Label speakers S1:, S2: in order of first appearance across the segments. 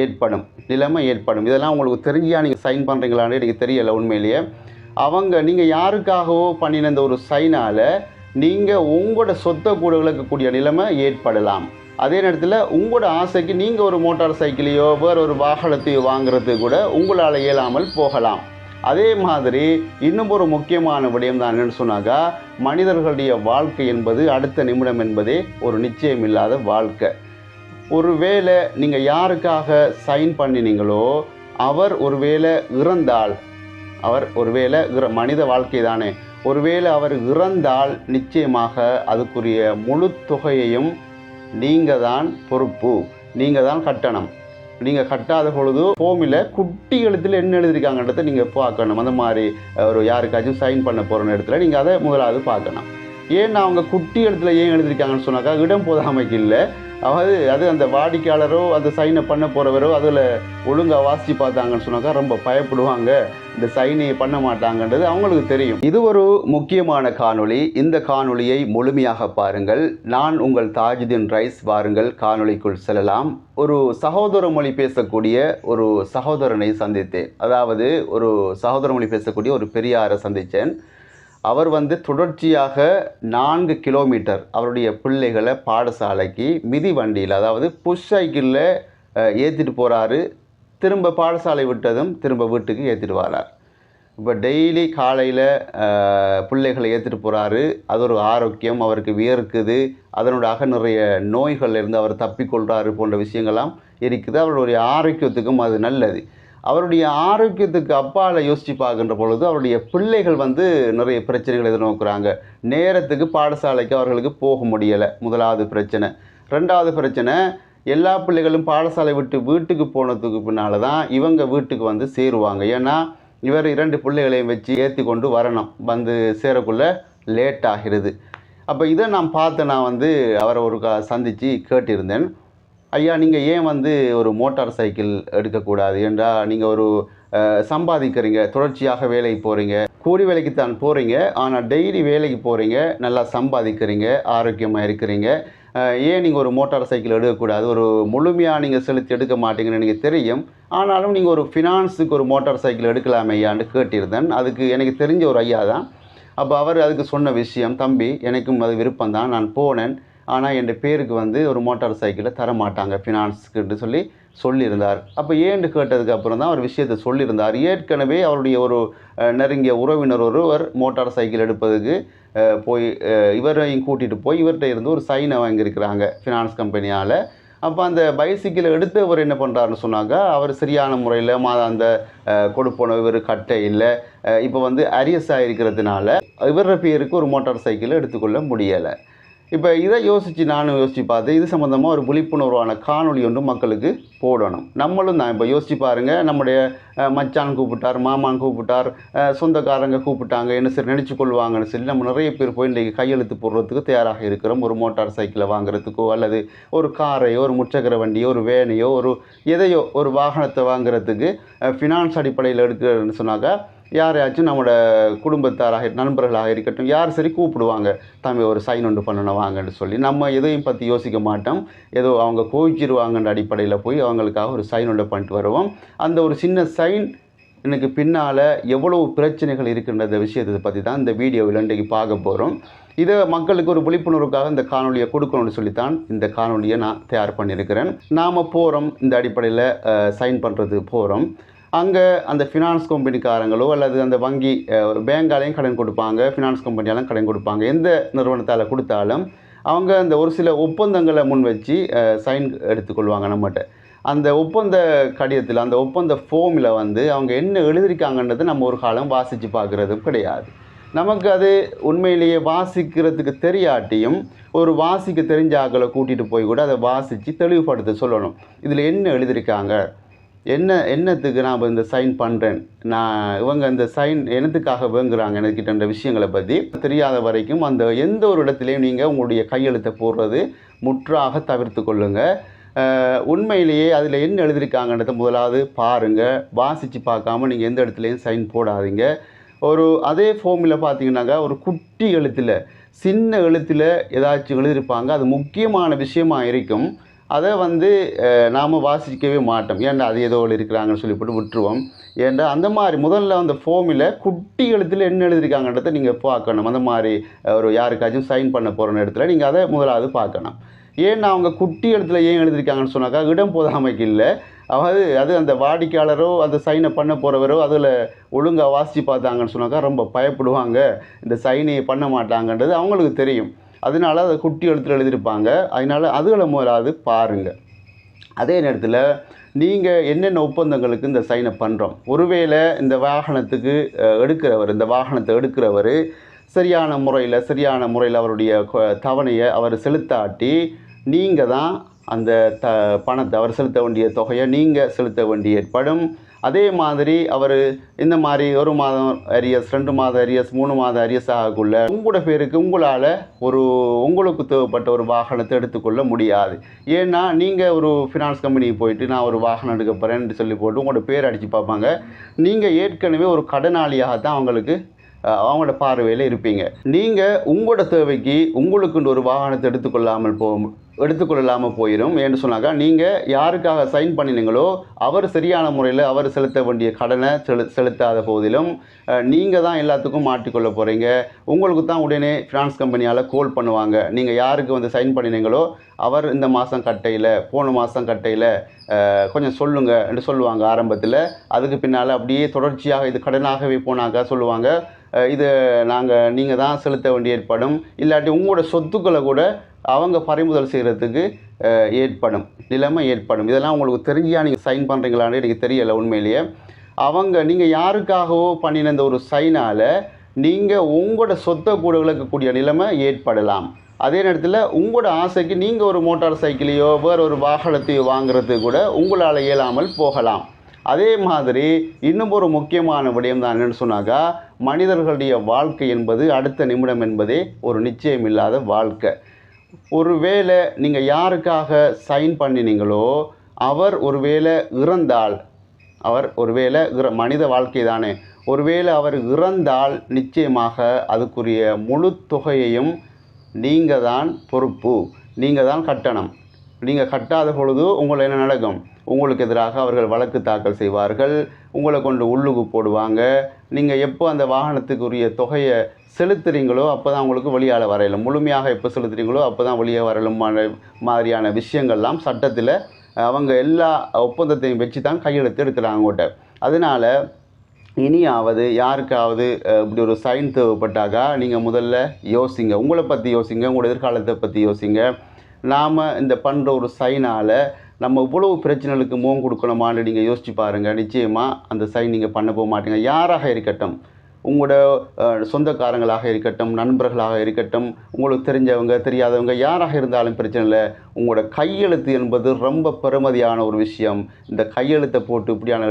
S1: ஏற்படும் நிலைமை ஏற்படும். இதெல்லாம் உங்களுக்கு தெரிஞ்சியா நீங்கள் சைன் பண்ணுறீங்களான்னு எனக்கு தெரியலை உண்மையிலேயே. அவங்க நீங்கள் யாருக்காகவோ பண்ணின இந்த ஒரு சைனால் நீங்கள் உங்களோட சொத்தை கூட விளக்கக்கூடிய நிலைமை ஏற்படலாம். அதே நேரத்தில் உங்களோட ஆசைக்கு நீங்கள் ஒரு மோட்டார் சைக்கிளையோ வேறு ஒரு வாகனத்தையோ வாங்குறது கூட உங்களால் இயலாமல் போகலாம். அதே மாதிரி இன்னும் ஒரு முக்கியமான விடயம் தான் என்னன்னு சொன்னாக்கா மனிதர்களுடைய வாழ்க்கை என்பது அடுத்த நிமிடம் என்பதே ஒரு நிச்சயம் இல்லாத வாழ்க்கை. ஒருவேளை நீங்கள் யாருக்காக சைன் பண்ணினீங்களோ அவர் ஒருவேளை இறந்தால் அவர் ஒருவேளை இற மனித வாழ்க்கை தானே ஒருவேளை அவர் இறந்தால் நிச்சயமாக அதுக்குரிய முழு தொகையையும் நீங்கள் தான் பொறுப்பு நீங்கள் தான் கட்டணம். நீங்கள் கட்டாத பொழுது ஃபோமில் குட்டி எழுத்தில் என்ன எழுதியிருக்காங்கன்றதை நீங்கள் பார்க்கணும். அந்த மாதிரி ஒரு யாருக்காச்சும் சைன் பண்ண போகிற இடத்துல நீங்கள் அதை முதலாவது பார்க்கணும். ஏன் அவங்க குட்டி இடத்துல ஏன் எழுதியிருக்காங்கன்னு சொன்னாக்கா இடம் போதாமைக்கு இல்லை. அதாவது அது அந்த வாடிக்கையாளரோ அந்த சைனை பண்ண போகிறவரோ அதில் ஒழுங்காக வாசித்து பார்த்தாங்கன்னு சொன்னாக்கா ரொம்ப பயப்படுவாங்க. இந்த சைனை பண்ண மாட்டாங்கன்றது அவங்களுக்கு தெரியும். இது ஒரு முக்கியமான காணொளி. இந்த காணொளியை முழுமையாக பாருங்கள். நான் உங்கள் தாஜுதீன் ரைஸ். வாருங்கள் காணொளிக்குள் செல்லலாம். ஒரு சகோதர மொழி பேசக்கூடிய ஒரு சகோதரனை சந்தித்தேன். அதாவது ஒரு சகோதர மொழி பேசக்கூடிய ஒரு பெரியாரை சந்தித்தேன். அவர் வந்து தொடர்ச்சியாக நான்கு கிலோமீட்டர் அவருடைய பிள்ளைகளை பாடசாலைக்கு மிதி வண்டியில் அதாவது புஷ் சைக்கிளில் ஏற்றிட்டு போகிறாரு திரும்ப பாடசாலை விட்டதும் திரும்ப வீட்டுக்கு ஏற்றிட்டு வரார். இப்போ டெய்லி காலையில் பிள்ளைகளை ஏற்றிட்டு போகிறாரு அது ஒரு ஆரோக்கியம் அவருக்கு வியர்க்குது. அதனூடாக நிறைய நோய்கள் இருந்து அவர் தப்பிக்கொள்கிறாரு போன்ற விஷயங்கள்லாம் இருக்குது. அவருடைய ஆரோக்கியத்துக்கும் அது நல்லது. அவருடைய ஆரோக்கியத்துக்கு அப்பால் யோசித்து பார்க்கின்ற பொழுது அவருடைய பிள்ளைகள் வந்து நிறைய பிரச்சனைகள் எதிர்நோக்குறாங்க. நேரத்துக்கு பாடசாலைக்கு அவர்களுக்கு போக முடியலை. முதலாவது பிரச்சனை. ரெண்டாவது பிரச்சனை எல்லா பிள்ளைகளும் பாடசாலை விட்டு வீட்டுக்கு போனதுக்கு பின்னால் தான் இவங்க வீட்டுக்கு வந்து சேருவாங்க. ஏன்னா இவர் இரண்டு பிள்ளைகளையும் வச்சு ஏற்றி கொண்டு வரணும். வந்து சேரக்குள்ளே லேட் ஆகிறது அப்போ இதை நான் பார்த்து நான் வந்து அவரை ஒரு க சந்தித்து கேட்டிருந்தேன். ஐயா நீங்கள் ஏன் வந்து ஒரு மோட்டார் சைக்கிள் எடுக்கக்கூடாது? என்றால் நீங்கள் ஒரு சம்பாதிக்கிறீங்க தொடர்ச்சியாக வேலைக்கு போகிறீங்க கூலி வேலைக்கு தான் போகிறீங்க ஆனால் டெய்லி வேலைக்கு போகிறீங்க நல்லா சம்பாதிக்கிறீங்க ஆரோக்கியமாக இருக்கிறீங்க. ஏன் நீங்கள் ஒரு மோட்டார் சைக்கிள் எடுக்கக்கூடாது? ஒரு முழுமையாக நீங்கள் செலுத்தி எடுக்க மாட்டீங்கன்னு எனக்கு தெரியும். ஆனாலும் நீங்கள் ஒரு ஃபினான்ஸுக்கு ஒரு மோட்டார் சைக்கிள் எடுக்கலாமே ஐயான்னு கேட்டிருந்தேன். அதுக்கு எனக்கு தெரிஞ்ச ஒரு ஐயா தான். அப்போ அவர் அதுக்கு சொன்ன விஷயம் தம்பி எனக்கும் அது விருப்பம் தான் நான் போனேன். ஆனால் என் பேருக்கு வந்து ஒரு மோட்டார் சைக்கிளை தர மாட்டாங்க ஃபினான்ஸுக்குன்னு சொல்லி சொல்லியிருந்தார். அப்போ ஏன்னு கேட்டதுக்கு அப்புறம் தான் அவர் விஷயத்தை சொல்லியிருந்தார். ஏற்கனவே அவருடைய ஒரு நெருங்கிய உறவினர் ஒருவர் மோட்டார் சைக்கிள் எடுப்பதுக்கு போய் இவரையும் கூட்டிகிட்டு போய் இவர்கிட்ட இருந்து ஒரு சைனை வாங்கியிருக்கிறாங்க ஃபினான்ஸ் கம்பெனியால் அப்போ அந்த பைசிக்கிளை எடுத்து அவர் என்ன பண்ணுறாருன்னு சொன்னாங்க அவர் சரியான முறையில் மா அந்த கொடுப்போன இவர் கட்டை இல்லை. இப்போ வந்து அரியஸாக இருக்கிறதுனால இவர பேருக்கு ஒரு மோட்டார் சைக்கிளை எடுத்துக்கொள்ள முடியலை. இப்போ இதை யோசித்து நானும் யோசித்து பார்த்து இது சம்மந்தமாக ஒரு விழிப்புணர்வான காணொலி ஒன்று மக்களுக்கு போடணும். நம்மளும் தான் இப்போ யோசித்து பாருங்கள் நம்முடைய மச்சான் கூப்பிட்டார் மாமான் கூப்பிட்டார் சொந்தக்காரங்க கூப்பிட்டாங்க என்ன சரி நினச்சி கொள்வாங்கன்னு சொல்லி நம்ம நிறைய பேர் போய் இன்றைக்கி கையெழுத்து போடுறதுக்கு தயாராக இருக்கிறோம். ஒரு மோட்டார் சைக்கிளை வாங்குறதுக்கோ அல்லது ஒரு காரையோ ஒரு முச்சக்கர வண்டியோ ஒரு வேனையோ ஒரு எதையோ ஒரு வாகனத்தை வாங்குறதுக்கு ஃபினான்ஸ் அடிப்படையில் எடுக்கிறதுன்னு சொன்னாக்கா யாரையாச்சும் நம்மளோட குடும்பத்தாராக நண்பர்களாக இருக்கட்டும் யார் சரி கூப்பிடுவாங்க தம்பி ஒரு சைன் ஒன்று பண்ணணும் வாங்கன்னு சொல்லி நம்ம எதையும் பற்றி யோசிக்க மாட்டோம். ஏதோ அவங்க கோவிச்சிருவாங்கன்ற அடிப்படையில் போய் அவங்களுக்காக ஒரு சைன் ஒன்று பண்ணிட்டு வருவோம். அந்த ஒரு சின்ன சைன் எனக்கு பின்னால் எவ்வளவு பிரச்சனைகள் இருக்கின்ற விஷயத்தை பற்றி தான் இந்த வீடியோவில் இன்றைக்கு பார்க்க போகிறோம் இதை மக்களுக்கு ஒரு விழிப்புணர்வுக்காக இந்த காணொலியை கொடுக்கணும்னு சொல்லித்தான் இந்த காணொலியை நான் தயார் பண்ணியிருக்கிறேன். நாம் போகிறோம் இந்த அடிப்படையில் சைன் பண்ணுறது போகிறோம் அங்கே அந்த ஃபினான்ஸ் கம்பெனிக்காரங்களோ அல்லது அந்த வங்கி ஒரு பேங்காலையும் கடன் கொடுப்பாங்க ஃபினான்ஸ் கம்பெனியாலும் கடன் கொடுப்பாங்க. எந்த நிறுவனத்தால் கொடுத்தாலும் அவங்க அந்த ஒரு சில ஒப்பந்தங்களை முன் வச்சு சைன் எடுத்துக்கொள்வாங்க நம்மகிட்ட அந்த ஒப்பந்த கடிதத்தில் அந்த ஒப்பந்த ஃபோமில் வந்து அவங்க என்ன எழுதியிருக்காங்கன்றதை நம்ம ஒரு காலம் வாசித்து பார்க்குறதும் கிடையாது. நமக்கு அது உண்மையிலேயே வாசிக்கிறதுக்கு தெரியாட்டியும் ஒரு வாசிக்க தெரிஞ்ச ஆக்களை கூட்டிகிட்டு போய் கூட அதை வாசித்து தெளிவுபடுத்த சொல்லணும். இதில் என்ன எழுதியிருக்காங்க? என்ன என்னத்துக்கு நான் இந்த சைன் பண்ணுறேன் நான் இவங்க இந்த சைன் என்னத்துக்காக வேங்குறாங்க? எனக்கிட்ட விஷயங்களை பற்றி தெரியாத வரைக்கும் அந்த எந்த ஒரு இடத்துலையும் நீங்கள் உங்களுடைய கையெழுத்தை போடுறது முற்றாக தவிர்த்து கொள்ளுங்கள் உண்மையிலேயே அதில் என்ன எழுதியிருக்காங்கன்றதை முதலாவது பாருங்கள் வாசித்து பார்க்காம நீங்கள் எந்த இடத்துலையும் சைன் போடாதீங்க. ஒரு அதே ஃபோமில் பார்த்தீங்கன்னாக்கா ஒரு குட்டி எழுத்தில் சின்ன எழுத்தில் ஏதாச்சும் எழுதியிருப்பாங்க. அது முக்கியமான விஷயமாக இருக்கும். அதை வந்து நாம் வாசிக்கவே மாட்டோம். ஏன்டா அது ஏதோ இருக்கிறாங்கன்னு சொல்லி போட்டு விட்டுருவோம். ஏன்டா அந்த மாதிரி முதல்ல அந்த ஃபோமில் குட்டி எழுத்தில் என்ன எழுதியிருக்காங்கன்றதை நீங்கள் பார்க்கணும். அந்த மாதிரி ஒரு யாருக்காச்சும் சைன் பண்ண போகிற இடத்துல நீங்கள் அதை முதலாவது பார்க்கணும். ஏன்னா அவங்க குட்டி எழுத்துல ஏன் எழுதியிருக்காங்கன்னு சொன்னாக்கா இடம் போதாமைக்கு இல்லை. அதாவது அது அந்த வாடிக்கையாளரோ அந்த சைனை பண்ண போகிறவரோ அதில் ஒழுங்காக வாசித்து பார்த்தாங்கன்னு சொன்னாக்கா ரொம்ப பயப்படுவாங்க. இந்த சைனை பண்ண மாட்டாங்கன்றது அவங்களுக்கு தெரியும். அதனால அதை குட்டி எழுத்துல எழுதியிருப்பாங்க. அதனால் அதுகளை முதலாவது பாருங்கள் அதே நேரத்தில் நீங்கள் என்னென்ன ஒப்பந்தங்களுக்கு இந்த சைனை பண்ணுறோம் ஒருவேளை இந்த வாகனத்துக்கு எடுக்கிறவர் இந்த வாகனத்தை எடுக்கிறவர் சரியான முறையில் சரியான முறையில் அவருடைய தவணையை அவர் செலுத்தாட்டி நீங்கள் தான் அந்த த பணத்தை அவர் செலுத்த வேண்டிய தொகையை நீங்கள் செலுத்த வேண்டி ஏற்படும். அதே மாதிரி அவர் இந்த மாதிரி ஒரு மாதம் அரியஸ் ரெண்டு மாதம் அரியஸ் மூணு மாதம் அரியஸ் ஆகக்குள்ள உங்களோட பேருக்கு உங்களால் ஒரு உங்களுக்கு தேவைப்பட்ட ஒரு வாகனத்தை எடுத்துக்கொள்ள முடியாது. ஏன்னா நீங்கள் ஒரு ஃபினான்ஸ் கம்பெனிக்கு போயிட்டு நான் ஒரு வாகனம் எடுக்க போகிறேன்னு சொல்லி போட்டு உங்களோட பேர் அடித்து பார்ப்பாங்க. நீங்கள் ஏற்கனவே ஒரு கடனாளியாக தான் அவங்களுக்கு அவங்களோட பார்வையில் இருப்பீங்க. நீங்கள் உங்களோட தேவைக்கு உங்களுக்குன்னு ஒரு வாகனத்தை எடுத்துக்கொள்ளாமல் போ எடுத்துக்கொள்ளாமல் போயிடும் ஏன்னு சொன்னாக்கா நீங்கள் யாருக்காக சைன் பண்ணினீங்களோ அவர் சரியான முறையில் அவர் செலுத்த வேண்டிய கடனை செலு செலுத்தாத போதிலும் நீங்கள் தான் எல்லாத்துக்கும் மாட்டிக்கொள்ள போகிறீங்க உங்களுக்கு தான் உடனே ஃபினான்ஸ் கம்பெனியால் கோல் பண்ணுவாங்க. நீங்கள் யாருக்கு வந்து சைன் பண்ணினீங்களோ அவர் இந்த மாதம் கட்டையில் போன மாதம் கட்டையில் கொஞ்சம் சொல்லுங்க என்று சொல்லுவாங்க ஆரம்பத்தில். அதுக்கு பின்னால் அப்படியே தொடர்ச்சியாக இது கடனாகவே போனாக்கா சொல்லுவாங்க. இது நாங்கள் நீங்கள் தான் செலுத்த வேண்டிய ஏற்படும். இல்லாட்டி உங்களோட சொத்துக்களை கூட அவங்க பறிமுதல் செய்கிறதுக்கு ஏற்படும். நிலைமை ஏற்படும். இதெல்லாம் உங்களுக்கு தெரிஞ்சியா? நீங்கள் சைன் பண்ணுறீங்களான்னு எனக்கு தெரியலை உண்மையிலேயே. அவங்க நீங்கள் யாருக்காகவோ பண்ணின இந்த ஒரு சைனால் நீங்கள் உங்களோட சொத்தை கூட விளக்கக்கூடிய நிலைமை ஏற்படலாம். அதே நேரத்தில் உங்களோட ஆசைக்கு நீங்கள் ஒரு மோட்டார் சைக்கிளையோ வேறு ஒரு வாகனத்தையோ வாங்குறது கூட உங்களால் இயலாமல் போகலாம். அதே மாதிரி இன்னும் ஒரு முக்கியமான விடயம் தான் என்னென்னு சொன்னாக்கா மனிதர்களுடைய வாழ்க்கை என்பது அடுத்த நிமிடம் என்பதே ஒரு நிச்சயம் இல்லாத வாழ்க்கை. ஒருவேளை நீங்கள் யாருக்காக சைன் பண்ணினீங்களோ அவர் ஒருவேளை இறந்தால் அவர் ஒருவேளை இற மனித வாழ்க்கை தானே ஒருவேளை அவர் இறந்தால் நிச்சயமாக அதுக்குரிய முழு தொகையையும் நீங்கள் தான் பொறுப்பு நீங்கள் தான் கட்டணம். நீங்கள் கட்டாத பொழுது உங்களை என்ன நடக்கும்? உங்களுக்கு எதிராக அவர்கள் வழக்கு தாக்கல் செய்வார்கள். உங்களை கொண்டு உள்ளுக்கு போடுவாங்க. நீங்கள் எப்போ அந்த வாகனத்துக்குரிய தொகையை செலுத்துறீங்களோ அப்போ தான் உங்களுக்கு வெளியால் வரையலும். முழுமையாக எப்போ செலுத்துறீங்களோ அப்போ தான் வெளியே வரலும் மாதிரியான விஷயங்கள்லாம் சட்டத்தில் அவங்க எல்லா ஒப்பந்தத்தையும் வச்சு தான் கையெழுத்து எடுக்கிறாங்க அவங்ககிட்ட. அதனால் இனியாவது யாருக்காவது இப்படி ஒரு சைன் தேவைப்பட்டாக்கா நீங்கள் முதல்ல யோசிங்க. உங்களை பற்றி யோசிங்க. உங்களோட எதிர்காலத்தை பற்றி யோசிங்க. நாம் இந்த பண்ணுற ஒரு சைனால் நம்ம இவ்வளவு பிரச்சனைகளுக்கு முகம் கொடுக்கணுமான்னு நீங்கள் யோசிச்சு பாருங்கள் நிச்சயமாக அந்த சைன் நீங்கள் பண்ண போக மாட்டீங்க. யாராக இருக்கட்டும் உங்களோட சொந்தக்காரங்களாக இருக்கட்டும் நண்பர்களாக இருக்கட்டும் உங்களுக்கு தெரிஞ்சவங்க தெரியாதவங்க யாராக இருந்தாலும் பிரச்சனை இல்லை. உங்களோட கையெழுத்து என்பது ரொம்ப பெருமதியான ஒரு விஷயம். இந்த கையெழுத்தை போட்டு இப்படியான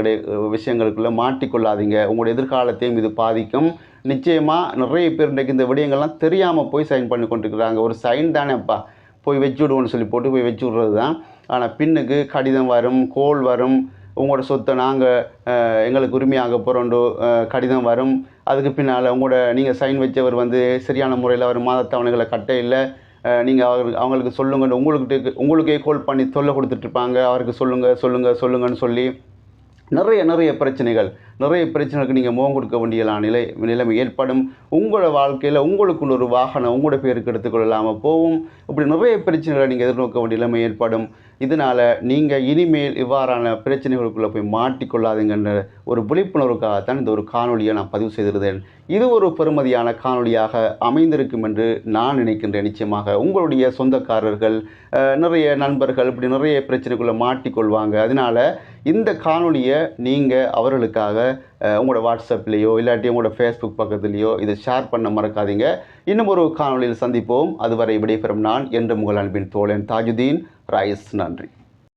S1: விஷயங்களுக்குள்ளே மாட்டிக்கொள்ளாதீங்க. உங்களோட எதிர்காலத்தையும் இது பாதிக்கும். நிச்சயமாக நிறைய பேர் இன்றைக்கு இந்த விடயங்கள்லாம் தெரியாமல் போய் சைன் பண்ணி கொண்டிருக்கிறாங்க. ஒரு சைன் தானேப்பா. போய் வச்சு விடுவோன்னு சொல்லி போட்டு போய் வச்சு விட்றது தான். ஆனால் பின்னுக்கு கடிதம் வரும் கோல் வரும் உங்களோட சொத்தை நாங்கள் எங்களுக்கு உரிமையாக போகிறோண்டோ கடிதம் வரும். அதுக்கு பின்னால் உங்களோட நீங்கள் சைன் வச்சவர் வந்து சரியான முறையில் அவர் மாதத்தவணைகளை கட்ட இல்லை. நீங்கள் அவர் அவங்களுக்கு சொல்லுங்கன்னு உங்களுக்கு உங்களுக்கே கோல் பண்ணி தொல்லை கொடுத்துட்ருப்பாங்க அவருக்கு சொல்லுங்கள் சொல்லுங்கள் சொல்லுங்கன்னு சொல்லி நிறைய நிறைய பிரச்சனைகள். நிறைய பிரச்சனைக்கு நீங்கள் முகம் கொடுக்க வேண்டிய நிலை நிலைமை ஏற்படும். உங்களோட வாழ்க்கையில் உங்களுக்குள்ள ஒரு வாகனம் உங்களோட பேருக்கு எடுத்துக்கொள்ளாமல் போகும். இப்படி நிறைய பிரச்சனைகளை நீங்கள் எதிர்நோக்க வேண்டிய நிலைமை ஏற்படும். இதனால் நீங்கள் இனிமேல் இவ்வாறான பிரச்சனைகளுக்குள்ளே போய் மாட்டிக்கொள்ளாதுங்கிற ஒரு விழிப்புணர்வுக்காகத்தான் இந்த ஒரு காணொலியை நான் பதிவு செய்திருந்தேன். இது ஒரு பெருமதியான காணொலியாக அமைந்திருக்கும் என்று நான் நினைக்கின்றேன் நிச்சயமாக. உங்களுடைய சொந்தக்காரர்கள் நிறைய நண்பர்கள் இப்படி நிறைய பிரச்சனைக்குள்ளே மாட்டிக்கொள்வாங்க. அதனால் இந்த காணொலியை நீங்கள் அவர்களுக்காக உங்களோட வாட்ஸ்அப்லேயோ இல்லாட்டி உங்களோட ஃபேஸ்புக் பக்கத்துலேயோ இதை ஷேர் பண்ண மறக்காதீங்க. இன்னும் ஒரு காணொளியில் சந்திப்போம். அதுவரை விடைபெறும் நான் என்று உங்கள் அன்பின் தோழன் தாஜுதீன். ரைஸ் நன்றி.